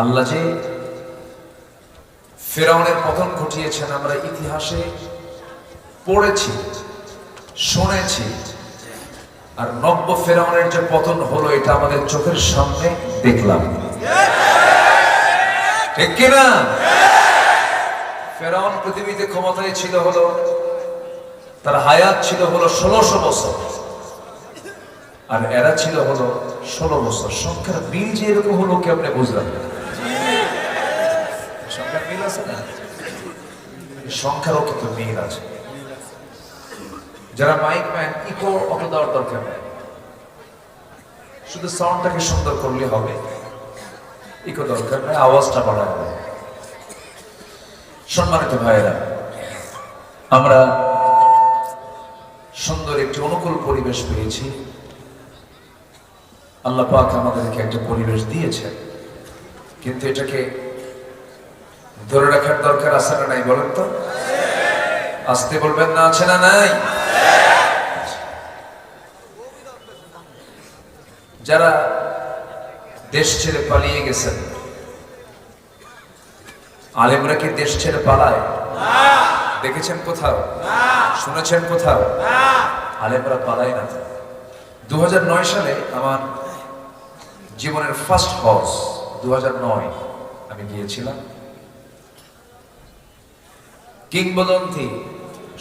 আল্লাহ যে ফেরাউনের পতন ঘটিয়েছেন, আমরা ইতিহাসে পড়েছি, শুনেছি, আর নব্য ফেরাউনের যে পতন হলো, এটা আমাদের চোখের সামনে দেখলাম। ঠিক কিনা ফেরাউন পৃথিবীতে ক্ষমতায় ছিল হলো, তার হায়াত ছিল হলো ষোলোশো বছর। আর এরা ছিল হলো ষোলো বছর। সংখ্যার বিল যে এরকম হলো কেমনে বুঝলাম না? সংখ্যার মিল আছে না? সংখ্যারও কিন্তু মিল আছে। যারা মাইক ম্যান ইকো অত দেওয়ার দরকার শুধু সাউন্ডটাকে সুন্দর করলে হবে। ইকো দরকার নেই, আওয়াজটা বাড়ায় দেয়। সম্মানিত ভাইয়েরা, আমরা সুন্দর একটি অনুকূল পরিবেশ পেয়েছি। আল্লাহ পাক আমাদেরকে একটা পরিবেশ দিয়েছেন। কিন্তু এটাকে ধরে রাখার দরকার আছে না নাই বলেন তো? আসতে বলবেন না, আছে না নাই? যারা দেশ ছেড়ে পালিয়ে গেছেন, আলেমরা কি দেশ ছেড়ে পালায়? দেখেছেন কোথাও? শুনেছেন কোথাও? আলেমরা পালায় না। দু হাজার নয় সালে আমার জীবনের ফার্স্ট হজ দু আমি গিয়েছিলাম। কিংবদন্তি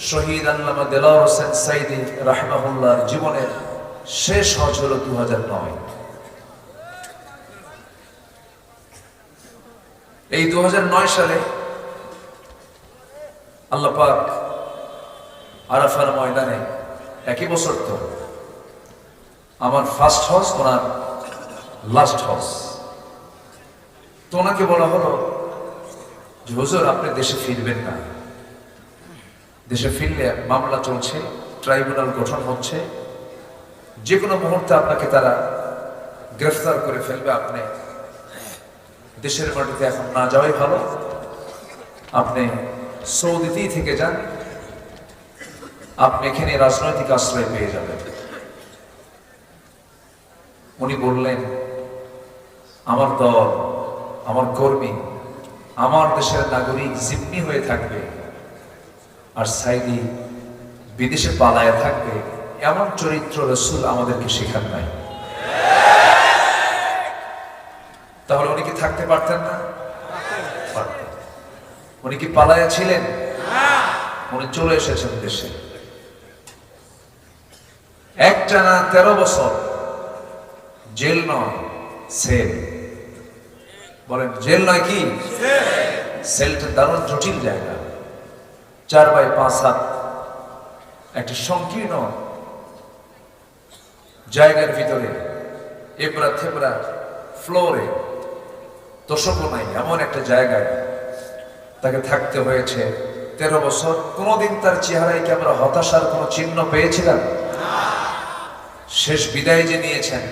শহীদ আল্লামা দেলাওয়ার হোসেন সাইদি রাহমাহুল্লাহর জীবনের শেষ হজ হলো দু হাজার নয়। এই দু হাজার নয় সালে আল্লাহ পাক আরাফার ময়দানে, একই বছর তো, আমার ফার্স্ট হজ ওনার লাস্ট হজ তো ওনাকে বলা হলো যে, হুজুর, আপনি দেশে ফিরবেন না। দেশে ফিরলে মামলা চলছে, ট্রাইব্যুনাল গঠন হচ্ছে। যে কোনো মুহূর্তে আপনাকে তারা গ্রেফতার করে ফেলবে, আপনি দেশের মাটিতে এখন না যাওয়াই ভালো। আপনি সৌদিতেই থেকে যান, আপনি এখানে রাজনৈতিক আশ্রয় পেয়ে যাবেন। উনি বললেন, আমার দল, আমার কর্মী, আমার দেশের নাগরিক জিম্মি হয়ে থাকবে। আর সাইদি বিদেশে পালায় থাকবে, এমন চরিত্র রসুল আমাদেরকে শেখান নাই। তাহলে উনি কি থাকতে পারতেন না? উনি কি পালায়া ছিলেন? উনি চলে এসেছেন দেশে। একটানা তেরো বছর, জেল নয়, সেল। বলেন, জেল নয় কি? সেলটা দারুণ জটিল জায়গা। চার বাই পাঁচ হাত একটা সংকীর্ণ জায়গার ভিতরে এবড়া থেবড়া ফ্লোরে তোষকও নাই এমন একটা জায়গায় তাকে থাকতে হয়েছে তেরো বছর। কোনোদিন তার চেহারায় কি আমরা হতাশার কোনো চিহ্ন পেয়েছিলাম? শেষ বিদায় যে নিয়েছেন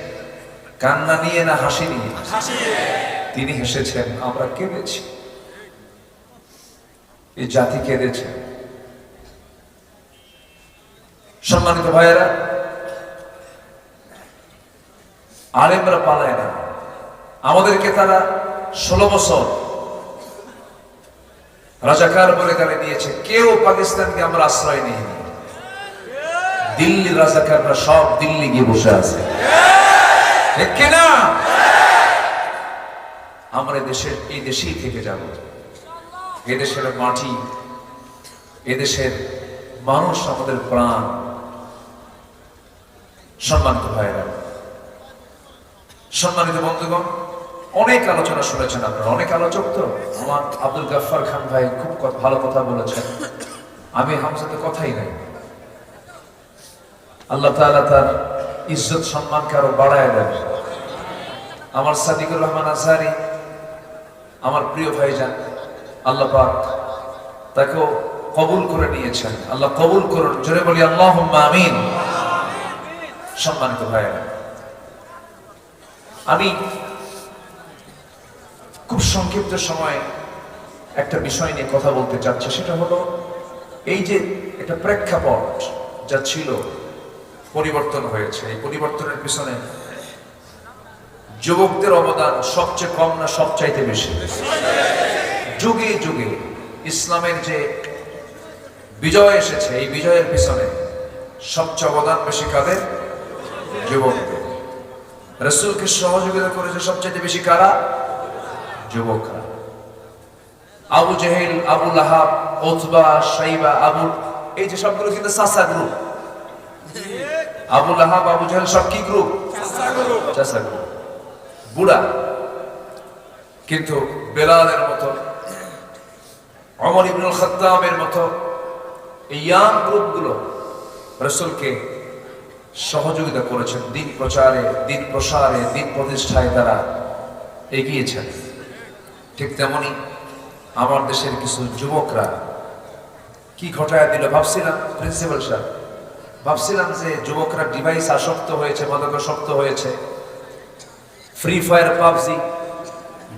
কান্না নিয়ে না হাসি নিয়ে। তিনি হেসেছেন আমরা কেঁদেছি। এই জাতি কেঁদেছে। সম্মানিত ভাইয়েরা, আলেমরা পালায় না। আমাদেরকে তারা ষোলো বছর রাজাকার বলে গালি দিয়েছে কেউ পাকিস্তানকে আমরা আশ্রয় নিইনি। দিল্লি রাজাকাররা সব দিল্লি গিয়ে বসে আছে। কিনা? আমরা দেশের, এই দেশেই থেকে যাব। এদেশের মাটি এদেশের মানুষ আমাদের প্রাণ। সম্মানিত ভাইয়েরা, সম্মানিত বন্ধুগণ, অনেক আলোচনা শুনেছেন আপনারা, অনেক আলোচক তো? আমার আব্দুল গাফফার খান ভাই খুব ভালো কথা বলেছেন। আমি হামসাতে কথাই নাই। আল্লাহ তার ইজ্জত সম্মানকে আরও বাড়ায় দেন। আমার সাদিকুর রহমান আজহারি আমার প্রিয় ভাইজান, আল্লাহ পাক তাকেও কবুল করে নিয়েছেন। আল্লাহ কবুল করুন। জোরে বলি আল্লাহ আমিন। সম্মানিত ভাইয়েরা, আমি খুব সংক্ষিপ্ত সময়ে একটা বিষয় নিয়ে কথা বলতে চাচ্ছি। সেটা হলো, এই যে একটা প্রেক্ষাপট যা ছিল, পরিবর্তন হয়েছে। এই পরিবর্তনের পিছনে যুবকদের অবদান সবচেয়ে কম না সবচাইতে বেশি? যুগে যুগে ইসলামের যে বিজয় এসেছে, এই বিজয়ের পিছনে সবচেয়ে অবদান বেশি কাদের? যুবকদের রসুলকে সহযোগিতা করেছে সবচেয়ে বেশি কারা? যুবকরা। আবু জেহেল, আবু লাহাব ওতবা সাইবা আবু, এই যে সবগুলো কিন্তু সাসা group Abu Lahab, Abu Jahl সব কি গ্রুপ চাষা গ্রুপ বুড়া। কিন্তু বেলালের মতো অমর ইবনুল খত্তাবের মতো, এই ইয়াং গ্রুপগুলো রসুলকে সহযোগিতা করেছেন। দিন প্রচারে, দিন প্রসারে, দিন প্রতিষ্ঠায় তারা এগিয়েছেন। ঠিক তেমনি আমার দেশের কিছু যুবকরা কি ঘটায় দিল ভাবছিলাম? প্রিন্সিপাল স্যার ভাবছিলাম যে যুবকরা ডিভাইস আসক্ত হয়েছে, মাদকাসক্ত হয়েছে। ফ্রি ফায়ার পাবজি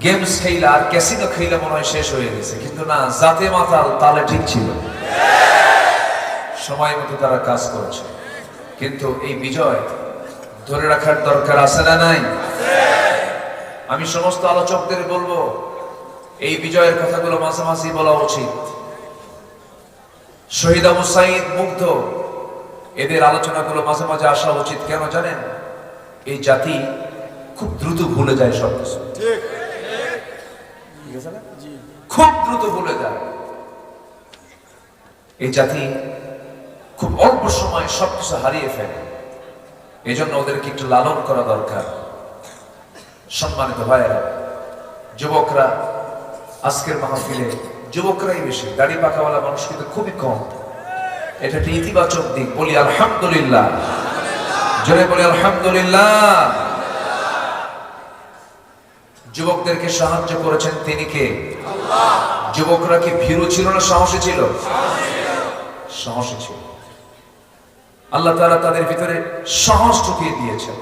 গেমস খেইলা আর ক্যাসিনো খেইলা মনে হয় শেষ হয়ে গেছে। কিন্তু না, জাতে মাতাল তালে ঠিক ছিল। সময় মতো তারা কাজ করেছে। কিন্তু এই বিজয় ধরে রাখার দরকার আছে না নাই? আমি সমস্ত আলোচকদের বলব এই বিজয়ের কথাগুলো মাঝে মাঝামাঝি বলা উচিত। শহীদ আবু সাইদ মুগ্ধ এদের আলোচনাগুলো মাঝে মাঝে আসা উচিত। কেন জানেন? এই জাতি খুব দ্রুত ভুলে যায় সব কিছু? খুব দ্রুত ভুলে যায়। এই জাতি খুব অল্প সময় সবকিছু হারিয়ে ফেলে। এই জন্য ওদেরকে একটু লালন করা দরকার। সম্মানিত ভাইয়েরা, যুবকরা, আজকের মাহফিলে যুবকরাই বেশি, দাড়ি পাকাওয়ালা মানুষ কিন্তু খুবই কম। এটা একটি ইতিবাচক দিক। বলি আলহামদুলিল্লাহ। জোরে বলি আলহামদুলিল্লাহ। যুবকদেরকে সাহায্য করেছেন তিনি কে? যুবকরা কি ভীরু ছিল না সাহসী ছিল। সাহসী ছিল। আল্লাহ তাআলা তাদের ভিতরে সাহস ঢুকিয়ে দিয়েছেন।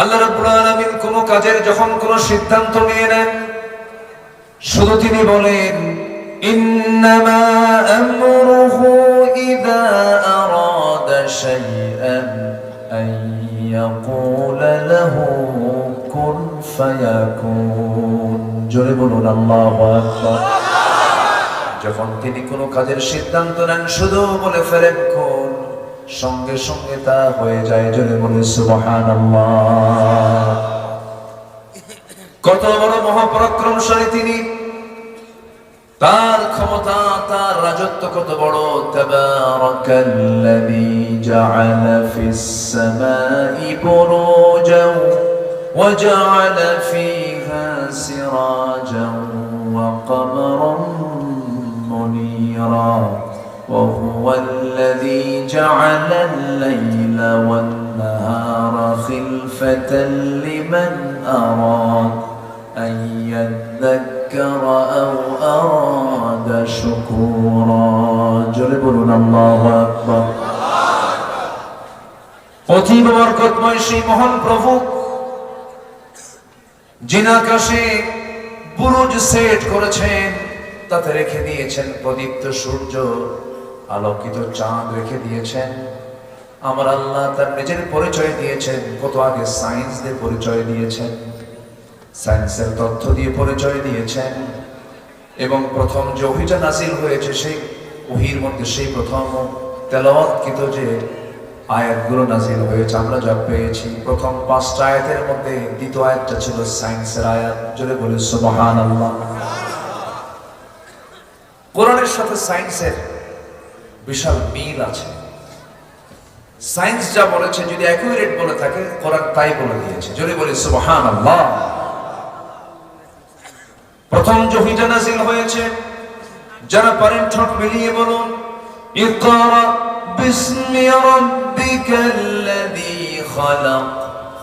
আল্লাহ রাব্বুল আলামিন কোন কাজের যখন কোন সিদ্ধান্ত নিয়ে নেন, শুধু তিনি বলেন, ইন্নামা আমরুহু ইযা আরাদা শাইআন আন লাহু কুন ফায়াকুন। জোরে বলুন, আল্লাহু আকবার। যখন তিনি কোনো কাজের সিদ্ধান্ত নেন শুধু বলে ফেরেন কোন সঙ্গে সঙ্গে তা হয়ে যায় জোরে বলে সুবহানাল্লাহ কত বড় মহাপরাক্রমশালী তিনি তার ক্ষমতা তার রাজত্ব কত বড় তাবারাকাল্লাযী জাআলা ফিস সামাই বুরুজান وجعل فيها سراجا وقمرا منيرا وهو الذي جعل الليل والنهار خلفة لمن أراد أن يذكر أو أراد شكورا جربنا الله أكبر অতীব বরকতময় সেই মহান প্রভু জিনাকাশে বুরুজ সেট করেছেন তাতে রেখে দিয়েছেন প্রদীপ্ত সূর্য, আলোকিত চাঁদ রেখে দিয়েছেন। আমার আল্লাহ তার নিজের পরিচয় দিয়েছেন, কত আগে সায়েন্স দিয়ে পরিচয় দিয়েছেন সায়েন্সের তথ্য দিয়ে পরিচয় দিয়েছেন। এবং প্রথম যে অভিযান নাসিল হয়েছে, সেই ওহির মধ্যে সেই প্রথম তেলাওয়াতকৃত যে আয়াতগুলো নাজিল হয়েছে, আমরা যা পেয়েছি। প্রথম পাঁচটা আয়াতের মধ্যে দ্বিতীয় আয়াতটা ছিল সায়েন্সের আয়াত। জোরে বলে সুবহান আল্লাহ কোরআনের সাথে সায়েন্সের বিশাল মিল আছে। সায়েন্স যা বলেছে, যদি অ্যাকুরেট বলে থাকে, কোরআন তাই বলে দিয়েছে। জোরে বলে সুবহান আল্লাহ প্রথম অভিযান নাজিল হয়েছে, যারা পারেন ঠোঁট মিলিয়ে বলুন, ইকরা বিসমি রাব্বিকাল্লাযী খালাক,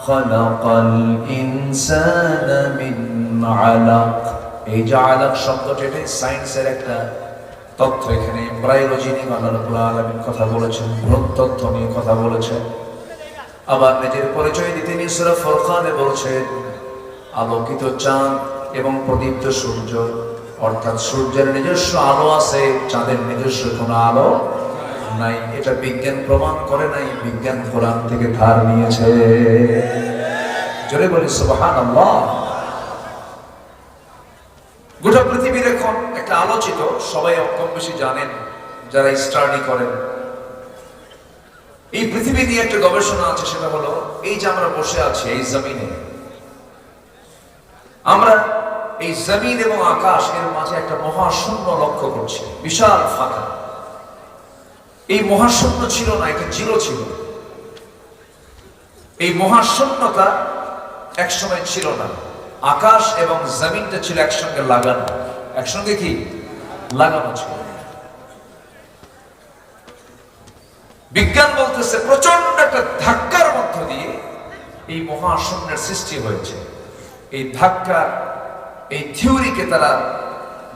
খালাকাল ইনসানা মিন আলাক। এই যে আলাক শব্দটা, এটা সায়েন্সের একটা তথ্য এখানে এমব্রায়োলজি নিয়ে আল্লাহ রাব্বুল আলামিন কথা বলেছেন ভ্রূণ তথ্য নিয়ে কথা বলেছেন। আবার নিজের পরিচয় দিতে নিয়ে সূরা ফুরকানে বলছেন, আলোকিত চাঁদ এবং প্রদীপ্ত সূর্য, অর্থাৎ সূর্যের নিজস্ব আলো আছে, চাঁদের নিজস্ব কোনো আলো নাই। এটা বিজ্ঞান প্রমাণ করে নাই, বিজ্ঞান কোরআন থেকে ধার নিয়েছে। জোরে বলি সুবহান গোটা পৃথিবীর এখন একটা আলোচিত, সবাই কম বেশি জানেন, যারা স্টাডি করেন। এই পৃথিবী নিয়ে একটা গবেষণা আছে, সেটা হলো, এই যে আমরা বসে আছি, এই জমিনে, আমরা এই জমিন এবং আকাশ এর মাঝে একটা মহাশূন্য লক্ষ্য করছি, বিশাল ফাঁকা। এই মহাশূন্য ছিল না একটা জিরো ছিল। এই মহাশূন্যতা একসময় ছিল না। আকাশ এবং জমিনটা ছিল একসঙ্গে লাগানো। একসঙ্গে কি? লাগানো ছিল। বিজ্ঞান বলতেছে প্রচণ্ড একটা ধাক্কার মধ্য দিয়ে এই মহাশূন্যের সৃষ্টি হয়েছে। এই ধাক্কা, এই থিওরিকে তারা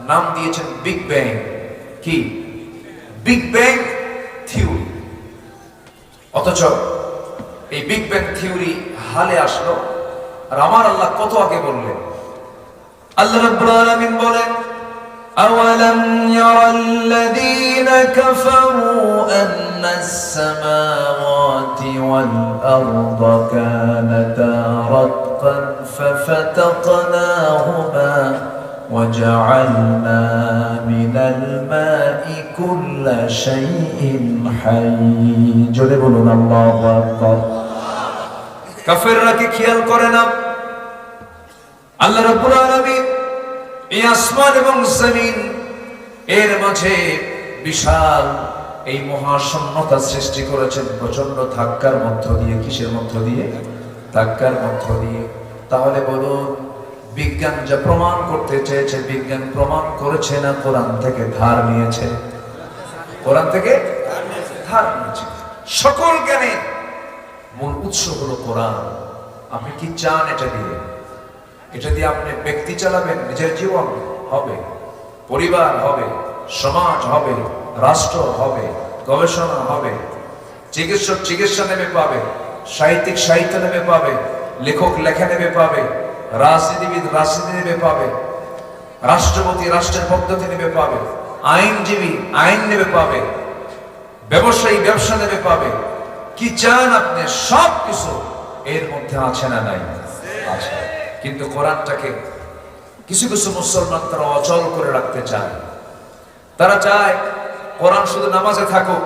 নাম দিয়েছেন বিগ ব্যাং। কি? Big bang theory. অথচ এই বিগ ব্যাং থিওরি হালে আসলো আর আমার আল্লাহ কত আগে বললেন আল্লাহ রাব্বুল আলামিন বলেন أولم ير الذين كفروا أن السماوات والأرض كانتا رتقا ففتقناهما وجعلنا من الماء كل شيء حي جربنا الله أكبر কাফেররা কি খেয়াল করে না? আল্লাহ রাব্বুল আলামিন এই আসমান এবং জমিন এর মাঝে বিশাল এই মহাশূন্যতা সৃষ্টি করেছেন প্রচণ্ড ধাক্কার মধ্য দিয়ে, কিসের মধ্য দিয়ে? ধাক্কার মধ্য দিয়ে। তাহলে বলুন, বিজ্ঞান যা প্রমাণ করতে চেয়েছে, বিজ্ঞান প্রমাণ করেছে না কোরআন থেকে ধার নিয়েছে? কোরআন থেকে ধার নিয়েছে। সকল জ্ঞানের মূল উৎস হলো কোরআন। আপনি কি চান এটা দিয়ে? এটা দিয়ে আপনি ব্যক্তি চালাবেন, নিজের জীবন হবে, পরিবার হবে, সমাজ হবে, রাষ্ট্র হবে, গবেষণা হবে, চিকিৎসক চিকিৎসা নেবে পাবে, সাহিত্যিক সাহিত্য নেবে পাবে, লেখক লেখা নেবে পাবে, রাজনীতিবিদ রাজনীতি নেবে পাবে, রাষ্ট্রপতি রাষ্ট্রের পদ্ধতি নেবে পাবে, আইনজীবী আইন নেবে পাবে, ব্যবসায়ী ব্যবসা নেবে পাবে কি চান আপনি? সব কিছু এর মধ্যে আছে না নাই? আছে। কিন্তু কোরআনটাকে কিছু কিছু মুসলমান তারা অচল করে রাখতে চায়। তারা চায় কোরআন শুধু নামাজে থাকুক,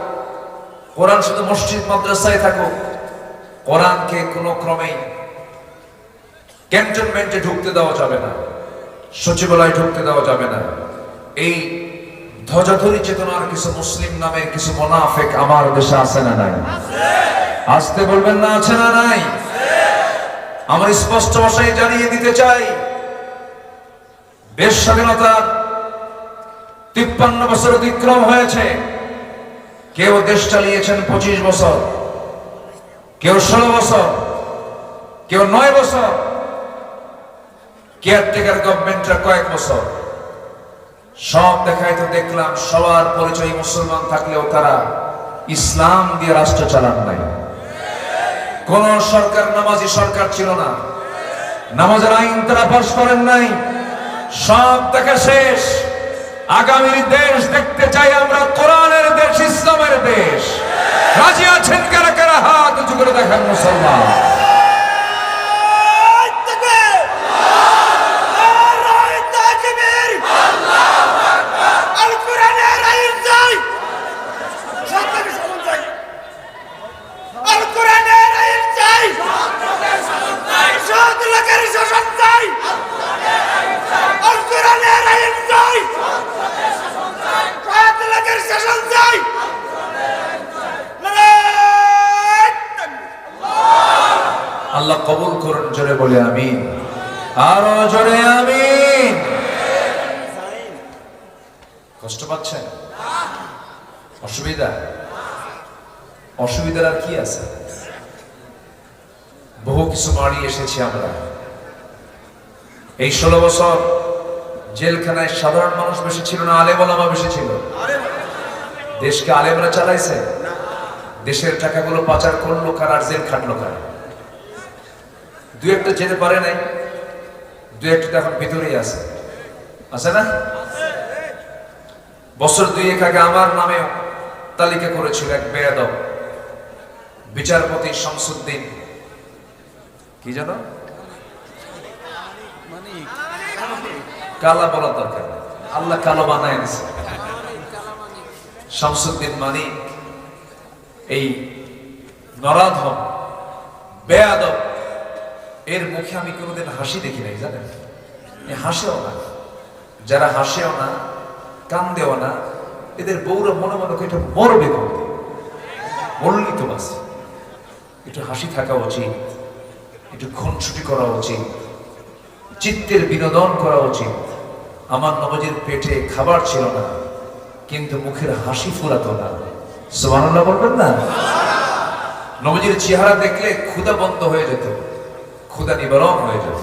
কোরআন শুধু মসজিদ, মাদ্রাসায় থাকুক, কোরআনকে কোনো ক্রমেই ক্যান্টনমেন্টে ঢুকতে দেওয়া যাবে না, সচিবালয়ে ঢুকতে দেওয়া যাবে না। এই ধ্বজাধরি চেতনার কিছু মুসলিম নামে, কিছু মোনাফেক আমার দেশে আছে না নাই? আসতে বলবেন না আছে না নাই? আমার স্পষ্ট ভাষায় জানিয়ে দিতে চাই দেশ স্বাধীনতার তিপ্পান্ন বছর অতিক্রম হয়েছে। কেউ দেশ চালিয়েছেন পঁচিশ বছর, কেউ ষোলো বছর, কেউ নয় বছর, কেয়ারটেকার গভর্নমেন্টরা কয়েক বছর। সব দেখায় তো দেখলাম সবার পরিচয় মুসলমান থাকলেও তারা ইসলাম দিয়ে রাষ্ট্র চালান নাই। কোন সরকার নামাজি সরকার ছিল না। নামাজের আইন তারা পাশ করেন নাই। সব দেখা শেষ। আগামী দেশ দেখতে চাই আমরা কোরআনের দেশ ইসলামের দেশ রাজি আছেন কারা কারা হাত উঁচু করে দেখান মুসলমান আল্লাহ কবুল করুন জোরে বলে আমি আরও জোরে আমি কষ্ট পাচ্ছেন অসুবিধা অসুবিধার আর কি আছে বহু কিছু মারি এসেছি আমরা এই ষোলো বছর জেলখানায় সাধারণ মানুষ বেশি ছিল না, আলেম ওলামা বেশি ছিল। দেশকে আলেমরা চালাইছে। দেশের টাকাগুলো পাচার করল কার আর জেল খাটলো কার? দু একটা যেতে পারে নাই, দু একটা এখন ভিতরেই আছে। আছে না? বছর দুই এক আগে আমার নামেও তালিকা করেছিল এক বেয়াদব, বিচারপতি শামসুদ্দিন। কি জানো কালা বলার দরকার। আল্লাহ কালো বানায় দিছে। শামসুদ্দিন মানি এই নরাধম, বেয়াদব, এর মুখে আমি কোনোদিন হাসি দেখি নাই, জানেন? হাসেও না। যারা হাসেও না, কান্দেও না, এদের বউরা মনে মনে এটা মরবে কোনদিন? মরলি তো বাস একটু হাসি থাকা উচিত, একটু খুনছুটি করা উচিত, চিত্তের বিনোদন করা উচিত। আমার নবজির পেটে খাবার ছিল না, কিন্তু মুখের হাসি ফুরাতো না। সুবহানাল্লাহ বলবেন না? নবজির চেহারা দেখলে ক্ষুধা বন্ধ হয়ে যেত, ক্ষুধা নিবারণ হয়ে যেত।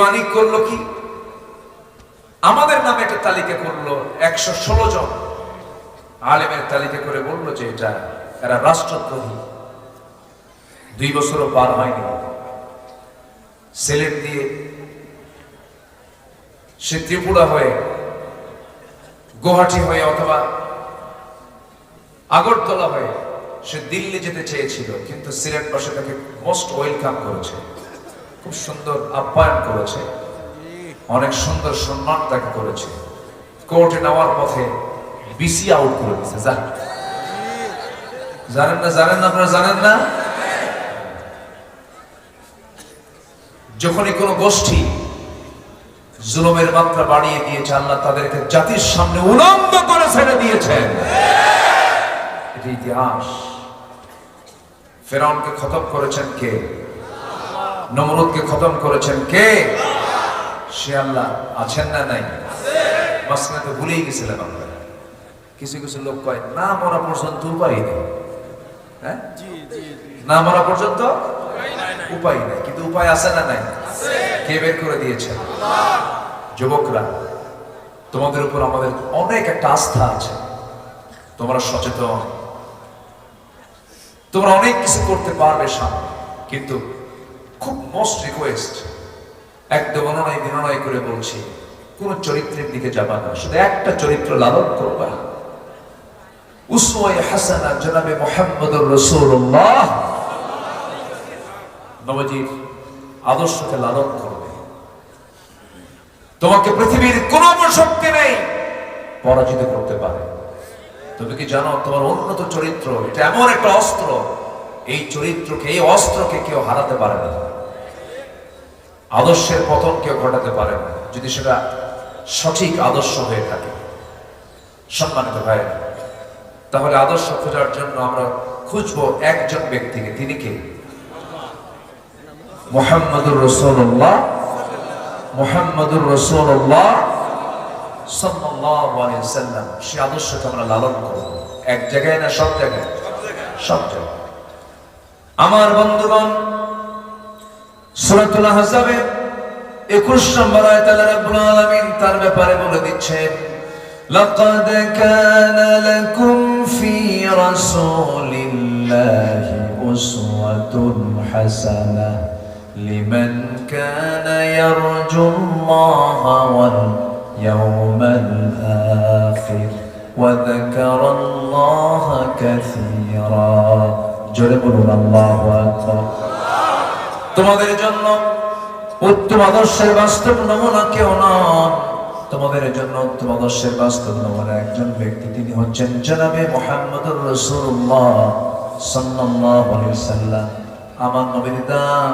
মানিক করল কি? আমাদের নামে একটা তালিকা করল, একশো ষোলো জন আলেমের তালিকা করে বলল যে এটা, এরা রাষ্ট্রদ্রোহী। দুই বছরও পার হয়নি। সিলেট দিয়ে সে ত্রিপুরা হয়ে, গুয়াহাটি হয়ে অথবা আগরতলা হয়ে সে দিল্লি যেতে চেয়েছিল, কিন্তু সিলেট পাশে তাকে মোস্ট ওয়েলকাম করেছে। খুব সুন্দর আপ্যায়ন করেছে। অনেক সুন্দর সম্মান তাকে করেছে। কোর্টে নেওয়ার পথে বিসি আউট করে যা জানেন না জানেন না, আপনারা জানেন না? যখনই কোনো গোষ্ঠী জুলুমের মাত্রা বাড়িয়ে দিয়েছে আল্লাহ তাদেরকে জাতির সামনে উলঙ্গ করে ছেড়ে দিয়েছেন। এটা ইতিহাস। ফেরাউনকে খতম করেছেন কে? নমরুদকে খতম করেছেন কে? সে আল্লাহ আছেন না নাই? মাঝখানে তো ভুলেই গেছিলেন আমরা। কিছু কিছু লোক কয় না মরা পর্যন্ত উপায় নেই। হ্যাঁ? না মরা পর্যন্ত উপায় নেই। কিন্তু উপায় আছে না নাই? কে বের করে দিয়েছেন যুবকরা, তোমাদের উপর আমাদের অনেক একটা আস্থা আছে। তোমরা সচেতন। তোমরা অনেক কিছু করতে পারবে সামনে, কিন্তু খুব মোস্ট রিকোয়েস্ট একদম অনয় বিনয় করে বলছি, কোন চরিত্রের দিকে যাবা না। শুধু একটা চরিত্র লালন করবা। উসওয়ায়ে হাসানা জনাবে মুহাম্মদুর রাসূলুল্লাহ। নবজির আদর্শকে লালন করবে তোমাকে পৃথিবীর কোন শক্তি নেই। পরাজিত করতে পারে। তুমি কি জানো, তোমার উন্নত চরিত্র, এটা এমন একটা অস্ত্র। এই চরিত্রকে, এই অস্ত্রকে কেউ হারাতে পারে না। আদর্শের পতন কেউ ঘটাতে পারে না, যদি সেটা সঠিক আদর্শ হয়ে থাকে। সম্মানিত ভাই তাহলে আদর্শ খোঁজার জন্য আমরা খুঁজবো একজন ব্যক্তিকে, তিনি কে? মোহাম্মদুর রসুল্লাহ মোহাম্মদুর রসুল্লাহ সাল্লাল্লাহু আলাইহি সাল্লাম সে আদর্শকে আমরা লালন করব এক জায়গায় না সব জায়গায় সব জায়গায় আমার বন্ধুগণ সূরাতুল আহজাবে 21 নম্বর আয়াতে আল্লাহ রাব্বুল আলামিন তার ব্যাপারে বলে দিচ্ছেন لقد كان لكم في رسول الله أسوة حسنة لمن كان يرجو الله واليوم الآخر وذكر الله كثيرا جربنا الله أكبر তোমাদের জন্য উত্তম আদর্শের বাস্তব নমুনা কেউ নন তোমাদের জন্য উত্তম আদর্শের বাস্তব নমুনা একজন ব্যক্তি তিনি হচ্ছেন জনাবে মোহাম্মদুর রসুল্লাহ সাল্লাল্লাহু আলাইহি সাল্লাম আমার নবীর দাম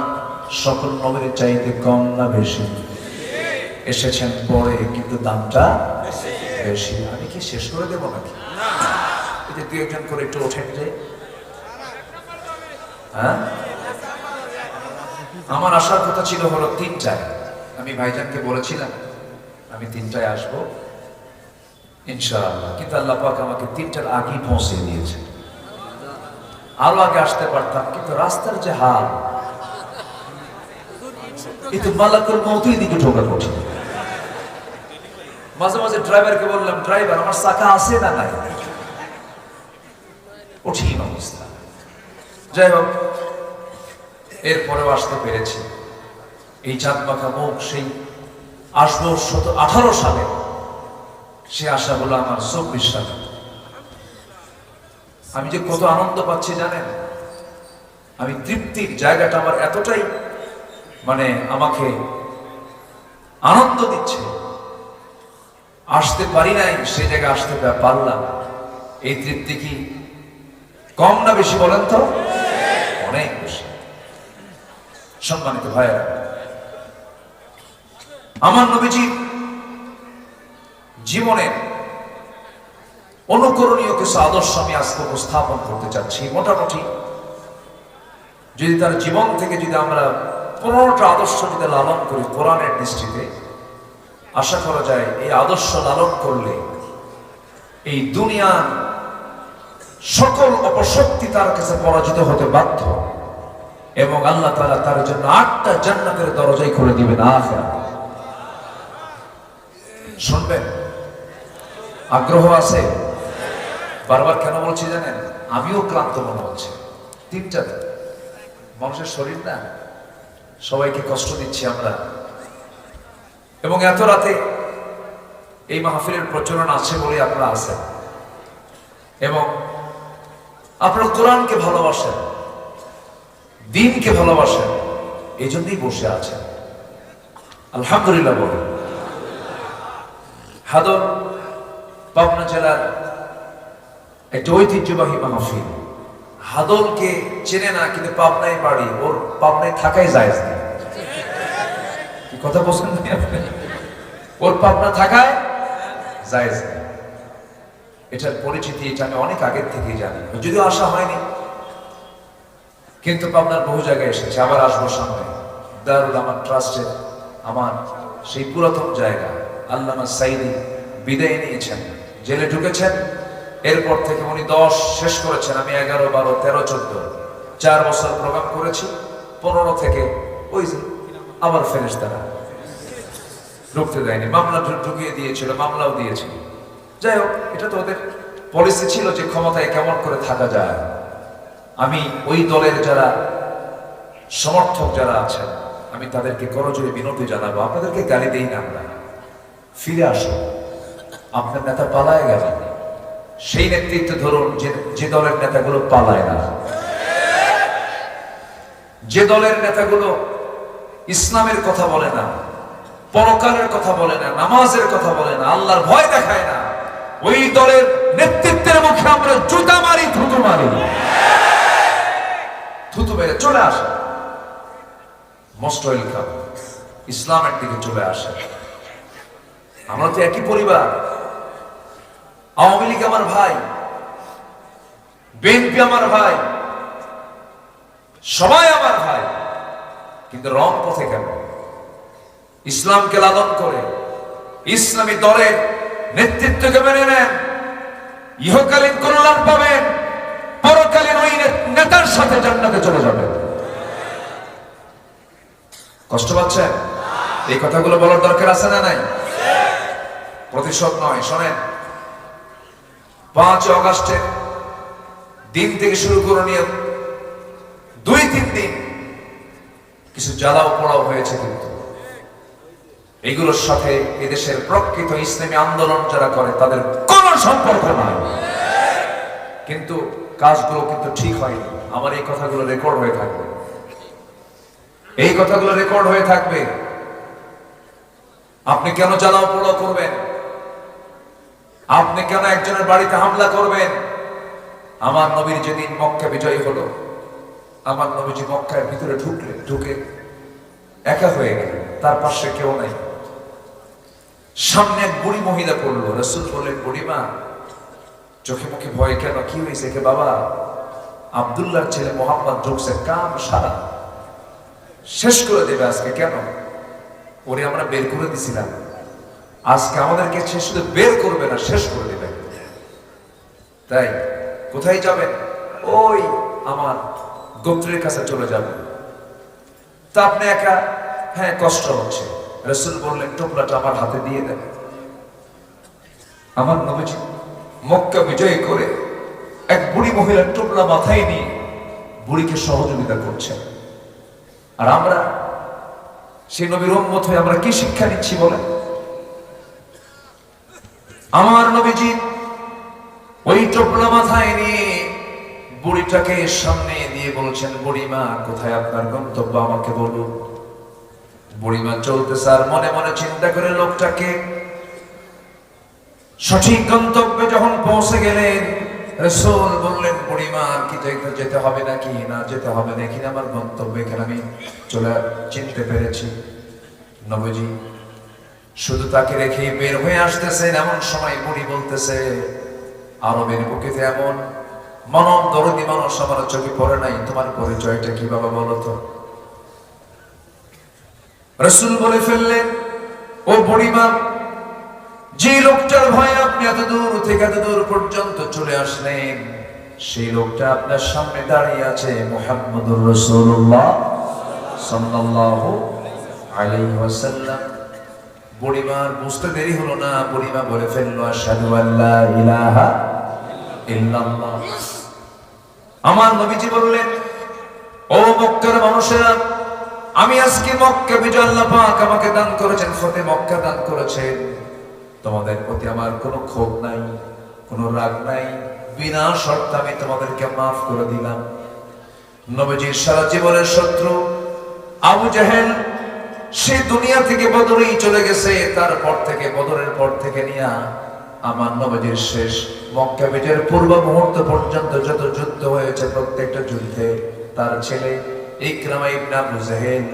সকল নবীর চাইতে কম না বেশি। এসেছেন পরে, কিন্তু দামটা বেশি। আমি কি শেষ করে দেবো নাকি? দুই একজন করে একটু ওঠেন যে। হ্যাঁ? আমার আসার কথা ছিল হলো তিনটায়। আমি ভাইজানকে বলেছিলাম, আমি তিনটায় আসব। ইনশাআল্লাহ। কিন্তু আল্লাহ পাক আমাকে তিনটার আগেই পৌঁছে দিয়েছে আরও আগে আসতে পারতাম, কিন্তু রাস্তার যে হাল কিন্তু মালাকুল মৌতুই দিকে ঢোকা কঠিন মাঝে মাঝে ড্রাইভারকে বললাম, ড্রাইভার, আমার চাকা আছে না নাই? কঠিন অবস্থা। যাই হোক, এরপরেও আসতে পেরেছি। এই চাঁদ মাখা মুখ সেই আসব শত আঠারো সালে। সে আশা হলো আমার চব্বিশ সালে। আমি যে কত আনন্দ পাচ্ছি জানেন? আমি তৃপ্তির জায়গাটা আমার এতটাই মানে আমাকে আনন্দ দিচ্ছে। আসতে পারি নাই সেই জায়গায় আসতে পারলাম। এই তৃপ্তি কি কম না বেশি বলেন তো? অনেক বেশি। সম্মানিত ভাইয়েরা, আমার নবীজি জীবনের অনুকরণীয় কিছু আদর্শ আমি আজকে উপস্থাপন করতে চাচ্ছি। মোটামুটি যদি তার জীবন থেকে যদি আমরা পনেরোটা আদর্শ যদি লালন করি কোরআনের দৃষ্টিতে, আশা করা যায় এই আদর্শ লালন করলে এই দুনিয়ার সকল অপশক্তি তার কাছে পরাজিত হতে বাধ্য এবং আল্লাহ তাআলা তার জন্য আটটা জান্নাতের দরজাই খুলে দিবেন আখেরা শুনবেন? আগ্রহ আছে? বারবার কেন বলছি জানেন? আমিও ক্লান্ত মনে হচ্ছে। তিনটা মানুষের শরীর না? সবাইকে কষ্ট দিচ্ছি আমরা। এবং এত রাতে এই মাহফিলের প্রচলন আছে বলে আপনারা আছেন। এবং আপনারা কোরআনকে ভালোবাসেন, দিনকে ভালোবাসেন এই জন্যই বসে আছেন। আলহামদুলিল্লাহ বলুন। হাদর, পাবনা জেলার একটা ঐতিহ্যবাহী মাহফিল। হাদলকে চেনে না, কিন্তু পাবনায় বাড়ি। ওর পাবনায় থাকাই যায় কি কথা বলছেন ওর পাবনা থাকায় যায় এটার পরিচিতি এটা আমি অনেক আগের থেকেই জানি। যদিও আসা হয়নি, কিন্তু পাবনার বহু জায়গায় এসেছে। আবার আসব সামনে। দারুল আমার ট্রাস্টের আমার সেই পুরাতন জায়গা। আল্লামা সাইদি বিদায় নিয়েছেন। জেলে ঢুকেছেন। এরপর থেকে উনি দশ শেষ করেছেন, আমি এগারো, বারো, তেরো, চোদ্দ। চার বছর প্রোগ্রাম করেছি, পনেরো থেকে ওই যে আবার ফেরেস তারা ঢুকতে দেয়নি, মামলা ঢুকিয়ে দিয়েছিল, মামলাও দিয়েছিল। যাই হোক, এটা তো ওদের পলিসি ছিল যে ক্ষমতায় কেমন করে থাকা যায়। আমি ওই দলের যারা সমর্থক যারা আছেন, আমি তাদেরকে করজোরে বিনতি জানাব। আপনাদেরকে গালি দেই না আমরা। ফিরে আসুন। আপনার নেতা পালায় গেল সেই নেতৃত্ব ধরুন, যে দলের নেতাগুলো পালায় না। যে দলের নেতাগুলো ইসলামের কথা বলে না, পরকালের কথা বলে না, নামাজের কথা বলে না, আল্লাহর ভয় দেখায় না, ওই দলের নেতৃত্বের মুখে আমরা জুতা মারি, থুতু মারি। থুতু মেরে চলে আসে। মোস্ট ওয়েলকাম ইসলামের দিকে চলে আসে। আমরা তো একই পরিবার। আওয়ামী লীগ আমার ভাই, বিএনপি আমার ভাই, সবাই আমার ভাই। কিন্তু রং পথে কেন? ইসলামকে লালন করে, ইসলামী দলের নেতৃত্বকে মেনে নেন, ইহকালীন কল্যাণ পাবেন, পরকালীন ওই নেতার সাথে জান্নাতে চলে যাবেন। কষ্ট পাচ্ছেন? এই কথাগুলো বলার দরকার আছে না নাই? প্রতিশোধ নয়, শোনেন। পাঁচ অগাস্টের দিন থেকে শুরু করে নিয়ে দুই, তিন দিন কিছু জ্বালাও পোড়াও হয়েছে কিন্তু। এগুলোর সাথে এদেশের প্রকৃত ইসলামী আন্দোলন যারা করে, তাদের কোনো সম্পর্ক নাই। কিন্তু কাজগুলো কিন্তু ঠিক হয়নি। আমার এই কথাগুলো রেকর্ড হয়ে থাকবে। এই কথাগুলো রেকর্ড হয়ে থাকবে। আপনি কেন জ্বালাও পোড়াও করবেন? আপনি কেন একজনের বাড়িতে হামলা করবেন? আমার নবীর যেদিন মক্কা বিজয়ী হলো, আমার নবীজি মক্কার ভিতরে ঢুকলে, ঢুকে একা হয়ে গেল, তার পাশে কেউ নাই। সামনে এক বুড়ি মহিলা পড়ল, রসুল বললেন বুড়িমা চোখে মুখে ভয় কেন? কি হয়েছে কে বাবা? আবদুল্লাহর ছেলে মোহাম্মদ ঢুকছে কাম সারা শেষ করে দেবে আজকে কেন? ওরে আমরা বের করে দিছিলাম। আজকে আমাদেরকে সে শুধু বের করবে না, শেষ করে দেবে। তাই, কোথায় যাবেন? ওই আমার গোত্রের কাছে চলে যাবেন। তা আপনি একা? হ্যাঁ কষ্ট হচ্ছে। রসুল বললেন, টোপলাটা আমার হাতে দিয়ে দেন। আমার নবীজি মক্কা বিজয় করে এক বুড়ি মহিলার টোপলা মাথায় নিয়ে বুড়িকে সহযোগিতা করছেন। আর আমরা, সেই নবীর উম্মত হয়ে আমরা কি শিক্ষা নিচ্ছি বলেন? আমার নবীজি ওই টোপলা মাথায় নিয়ে বুড়িটাকে সামনে দিয়ে বলছেন, বুড়িমা, কোথায় আপনার গন্তব্য? আমাকে বলুন। বুড়িমা চলতেছে আর মনে মনে চিন্তা করে লোকটাকে সঠিক গন্তব্যে যখন পৌঁছে গেলেন, রসুল বললেন, বুড়িমা, আর কি যেতে হবে নাকি? না যেতে হবে নাকি? আমার গন্তব্য এখানে আমি চলে, চিনতে পেরেছি। নবজি শুধু তাকে রেখে বের হয়ে আসতেছেন, এমন সময় বুড়ি বলতেছে, আরবের বুকেতে এমন মানব দরদি মানুষ আমার চোখে পড়ে নাই, তোমার পরিচয়টা কি বাবা বলো তো? রসুল বলে ফেললেন, ও বুড়িমা, যে লোকটার ভয়ে আপনি এত দূর থেকে এত দূর পর্যন্ত চলে আসলেন, সেই লোকটা আপনার সামনে দাঁড়িয়ে আছে মোহাম্মদুর রসুল্লাহ সাল্লাল্লাহু আলাইহি ওয়াসাল্লাম। বুড়িমার বুঝতে দেরি হলো না বুড়িমা বলে ফেলল আমার নবীজি বললেন, ও মক্কার মানুষেরা, আমি আজকে মক্কা বিজয় আল্লাহ পাক আমাকে দান করেছেন, ফতে মক্কা দান করেছেন। তোমাদের প্রতি আমার কোনো ক্ষোভ নাই, কোনো রাগ নাই, বিনা শর্তে আমি তোমাদেরকে মাফ করে দিলাম। নবীজির সারা জীবনের শত্রু আবু জাহেল সে দুনিয়া থেকে বদরেই চলে গেছে, তারপর থেকে, বদরের পর থেকে নিয়া আমার নবীজির শেষ মক্কা বিজয়ের পূর্ব মুহূর্ত পর্যন্ত যত যুদ্ধ হয়েছে প্রত্যেকটা যুদ্ধে, তার ছেলে ইকরামা ইবনে আবু জাহেল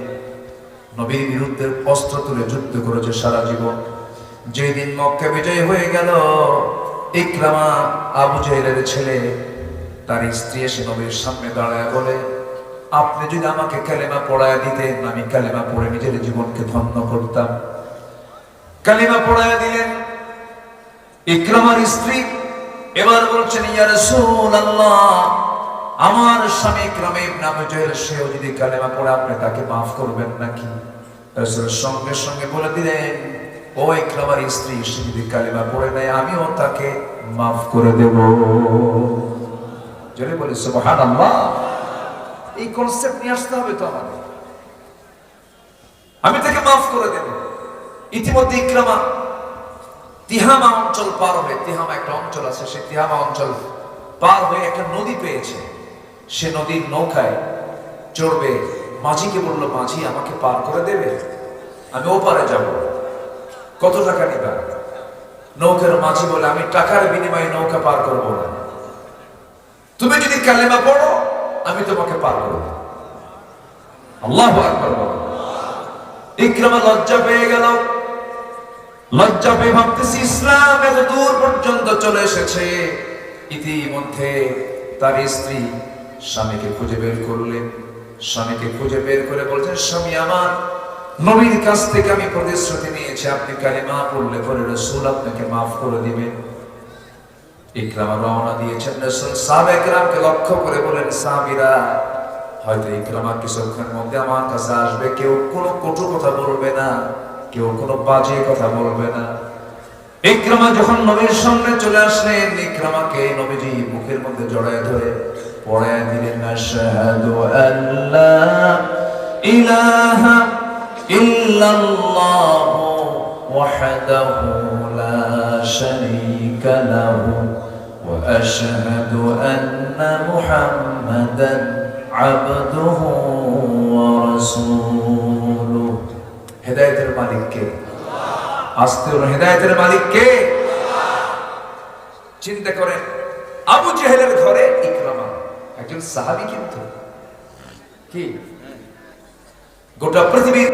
নবীর বিরুদ্ধে অস্ত্র তুলে যুদ্ধ করেছে সারা জীবন। যেদিন মক্কা বিজয় হয়ে গেল, ইকরামা আবু জাহেলের ছেলে তার স্ত্রী এসে নবীর সামনে দাঁড়ায় বলে আপনি যদি আমাকে কালেমা পড়ায় দিতেন, আমি কালেমা পড়ে নিজের জীবনকে ধন্য করতাম। কালেমা পড়ায় দিলেন ইকরামার স্ত্রী। এবার বলছেন, ইয়া রাসূলুল্লাহ, আমার স্বামী ইকরামা ইবনে আবু জাহেল, সেও যদি কালেমা পড়ে, আপনি তাকে মাফ করবেন নাকি? রাসূল সঙ্গে সঙ্গে বলে দিলেন, ও ইকরামার স্ত্রী, সে যদি কালেমা পড়ে নেয়, আমিও তাকে মাফ করে দেব। জোরে বলি, সুবহানাল্লাহ। এই কনসেপ্ট নিয়ে আসতে হবে তো আমাদের। আমি তাকে মাফ করে দেব। ইতিমধ্যে ইকরামা তিহামা অঞ্চল পার হয়ে, তিহামা একটা অঞ্চল আছে সে তিহামা অঞ্চল পার হয়ে একটা নদী পেয়েছে। সে নদীর নৌকায় চড়বে। মাঝিকে বলল, মাঝি, আমাকে পার করে দেবে? আমি ওপারে যাব। কত টাকা নিবা? নৌকার মাঝি বলে, আমি টাকার বিনিময়ে নৌকা পার করব না। তুমি যদি কালেমা পড়ো আমি তোমাকে পার করব আল্লাহ ইকরামা লজ্জা পেয়ে গেল। লজ্জা পেয়ে ভাবতেছি ইসলাম এত দূর পর্যন্ত চলে এসেছে। ইতিমধ্যে তার স্ত্রী স্বামীকে খুঁজে বের করলেন স্বামীকে খুঁজে বের করে বলছেন স্বামী আমার, নবীর কাছ থেকে আমি প্রতিশ্রুতি নিয়েছি। আপনি কালিমা পড়লে পরে রসুল আপনাকে মাফ করে দিবেন। ইকরামা রওনা দিয়েছেন রসুল। সাহাবায়ে লক্ষ্য করে বলেন, সাহাবীরা, হয়তো ইকরামা কিছুক্ষণের মধ্যে আমার কাছে আসবে, কেউ কোনো কটু কথা বলবে না, কেউ কোনো বাজে কথা বলবে না। ইকরামা যখন নবীর সামনে চলে আসলেন, ইকরামাকে নবীজি বুকের মধ্যে জড়ায় ধরে পড়ায় দিলেন, আশহাদু আল্লা ইলাহা ইল্লাল্লাহ ওয়াহদাহু লা শারীকা লাহু। وأشهد أن محمدا عبده ورسوله হেদায়েতের মালিক কে আস্তে হলো হেদায়েতের মালিক কে চিন্তা করেন আবু জেহেলের ঘরে ইকরামা একজন সাহাবী কিন্তু কি গোটা পৃথিবীর